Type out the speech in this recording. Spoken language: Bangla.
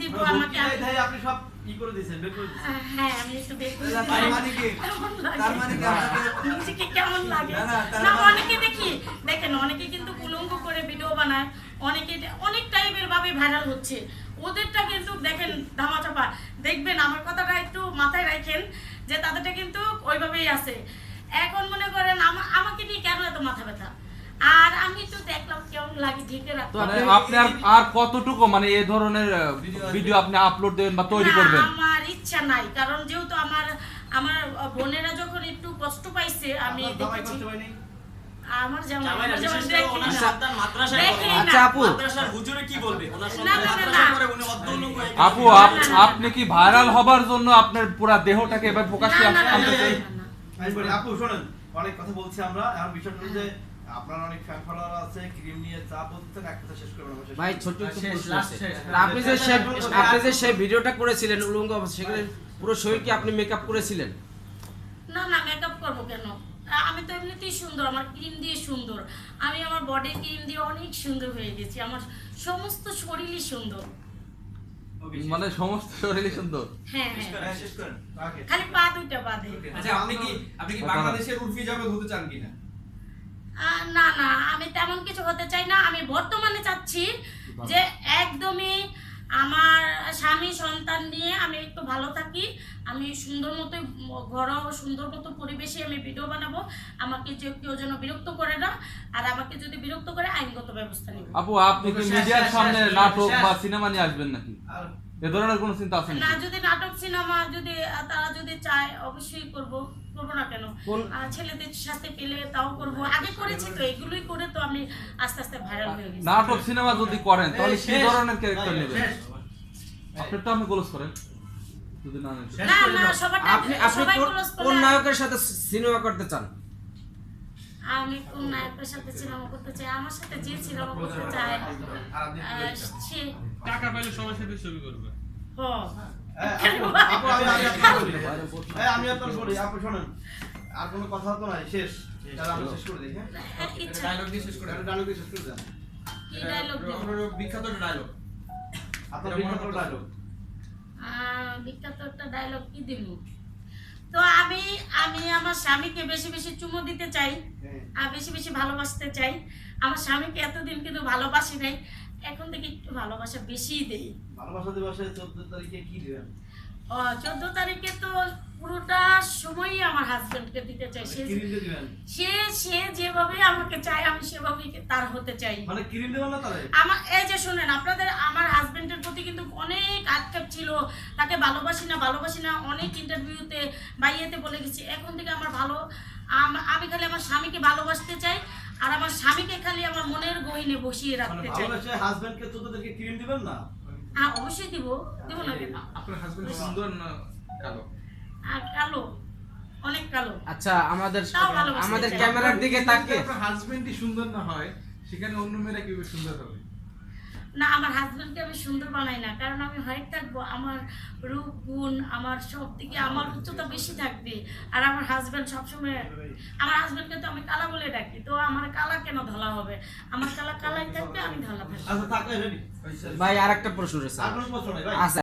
দিব আমাকে নাই তাই আপনি সব ই করে দিয়েছেন বের করে দিয়েছেন। হ্যাঁ আমি একটু বের করে তার মানে কি? তার মানে কি? আপনাকে নিজেকে কেমন লাগে? না, মানে- অনেকে দেখি দেখেন অনেকে কিন্তু উলঙ্গ করে ভিডিও বানায় অনেকে অনেক টাইপের ভাবে ভাইরাল হচ্ছে। ওদেরটা কিন্তু দেখেন ধামাচাপা। দেখবেন আমার কথাটা একটু মাথায় রাখেন যে তাদেরটা কিন্তু ওইভাবেই আছে। এখন মনে করেন আমা- আমাকে নিয়ে কেন এত মাথা ব্যথা? আর আমি তো দেখলাম কেমন লাগে ঢেকে রাখতে আপনি আপনি আর আর কতটুকু মানে এই ধরনের ভিডিও আপনি আপলোড দেবেন বা তৈরি করবেন? আমার ইচ্ছা নাই কারণ যেহেতু আমার আমার বোনেরা যখন একটু কষ্ট পাইছে আমি দেখেছি। আমার জামাই। আচ্ছা আপু। হুজুরে কি বলবে। আপু আপনি ভাইরাল হবার জন্য আপনার পুরো দেহটাকে এবার প্রকাশ্যে আনতে চাই? আপু শোনেন অনেক কথা বলছি আমরা। এখন বিষয়টা যে আপনার অনেক ফ্যান ফলোয়ার আছে ক্রিম নিয়ে চা বলতেছেন এক কথা শেষ করবেন ভাই করব। শেষ, প্রশ্ন শেষ। আপনি যে আপনি যে সেই ভিডিওটা করেছিলেন উলঙ্গ অবস্থা সেখানে পুরো শরীর কি আপনি মেকআপ করেছিলেন? না না মেকআপ করব কেন? আমি তো এমনিতেই সুন্দর আমার ক্রিম দিয়ে সুন্দর। আমি আমার বডি ক্রিম দিয়ে অনেক সুন্দর হয়ে গেছি। আমার সমস্ত শরীরই সুন্দর। মানে সমস্ত শরীরই সুন্দর? হ্যাঁ হ্যাঁ. খালি পা দুইটা বাদে। আচ্ছা আপনি কি আপনি কি বাংলাদেশের উর্ফি জাভেদ হতে চান কিনা? না না আমি তেমন কিছু হতে চাই না। আমি বর্তমানে চাচ্ছি যে একদমই আমার স্বামী সন্তান নিয়ে আমি একটু ভালো থাকি। আমি সুন্দর মতো ঘরোয়া সুন্দর মতো পরিবেশে আমি ভিডিও বানাবো। আমাকে যে কেউ যেন বিরক্ত করে না আর আমাকে যদি বিরক্ত করে আইনগত ব্যবস্থা নেব। আপু আপনি কি মিডিয়ার সামনে নাটক বা সিনেমা নিয়ে আসবেন নাকি? এ ধরনের কোনো চিন্তা আছে না যদি নাটক সিনেমা যদি তারা যদি চায় অবশ্যই করব। করব না কেন? ছেলেদের সাথে পেলে তাও করব। আগে করেছি তো এগুলোই করে তো আমি আস্তে আস্তে ভাইরাল হয়ে গেছি। নাটক সিনেমা যদি করেন তাহলে কি ধরনের ক্যারেক্টার নেবেন? আপনি তো আমি গোলস করেন। যদি না না আপনি আপনি সবাই কোন- নায়কের সাথে সিনেমা করতে চান? আমি কোন নায়কের সাথে সিনেমা করতে চাই আমার সাথে যে সিনেমা করতে চায় সে টাকা পাইলে সবার সাথে ছবি করবে হ্যাঁ, আমি- আমি আপনাকে বলি। হ্যাঁ, আমি আপনার বলি, আপু শোনেন। আর কোনো কথা তো নাই, শেষ। শেষ করে হ্যাঁ? হ্যাঁ, ডায়লগ দিয়ে শেষ করে একটা দিয়ে শেষ করে দেন। কি ডায়লগ আপনার বিখ্যাত ডায়লগ আপনার বিখ্যাত বিখ্যাত একটা ডায়লগ কি দিব তো আমি আমি আমার স্বামীকে বেশি বেশি চুমো দিতে চাই হ্যাঁ। আর বেশি বেশি ভালোবাসতে চাই আমার স্বামীকে এতদিন কিন্তু ভালোবাসি নাই এখন থেকে একটু ভালোবাসা বেশিই দেই ভালোবাসা দিবসে 14 তারিখে কি দিবেন? চোদ্দ তারিখে তো পুরোটা সময়ই আমার হাজবেন্ডকে দিতে চাই। সে দিবেন? সে সে যেভাবে আমাকে চায় আমি সেভাবেই তার হতে চাই। মানে কি ঋণ দেবেন না তাহলে? আমার এই যে শুনেন আপনাদের আমার হাজবেন্ডের প্রতি কিন্তু অনেক আক্ষেপ ছিল। তাকে ভালোবাসি না ভালোবাসি না অনেক ইন্টারভিউতে বাইয়েতে বলে গেছি। এখন থেকে আমার ভালো আমি খালি আমার স্বামীকে ভালোবাসতে চাই আর আমার স্বামীকে খালি আমার মনের গহিনে বসিয়ে মানে রাখতে চাই। ভালোবাসে হাজবেন্ডকে 14 তারিখে কি দিবেন না? হ্যাঁ অবশ্যই দিব। দিব না কেন? আপনার হাজবেন্ড সুন্দর না কালো? আর কালো। অনেক কালো। আচ্ছা আমাদের আমাদের ক্যামেরার দিকে তাকিয়ে। আপনার হাজবেন্ডই সুন্দর না হয় সেখানে অন্য মেয়েরা কীভাবে সুন্দর হবে? না আমার হাজবেন্ডকে আমি সুন্দর বানাই না কারণ আমি হোয়াইট থাকব আমার রূপ গুণ আমার সব দিকে আমার উচ্চতা বেশি থাকবে। আর আমার হাজবেন্ড সবসময় আমার হাজবেন্ডকে তো আমি কালা বলে ডাকি তো আমার কালা কেন ধলা হবে? আমার কালা কালাই থাকবে আমি ধলা থাকব। আচ্ছা ভাই আর একটা প্রশ্ন রয়েছে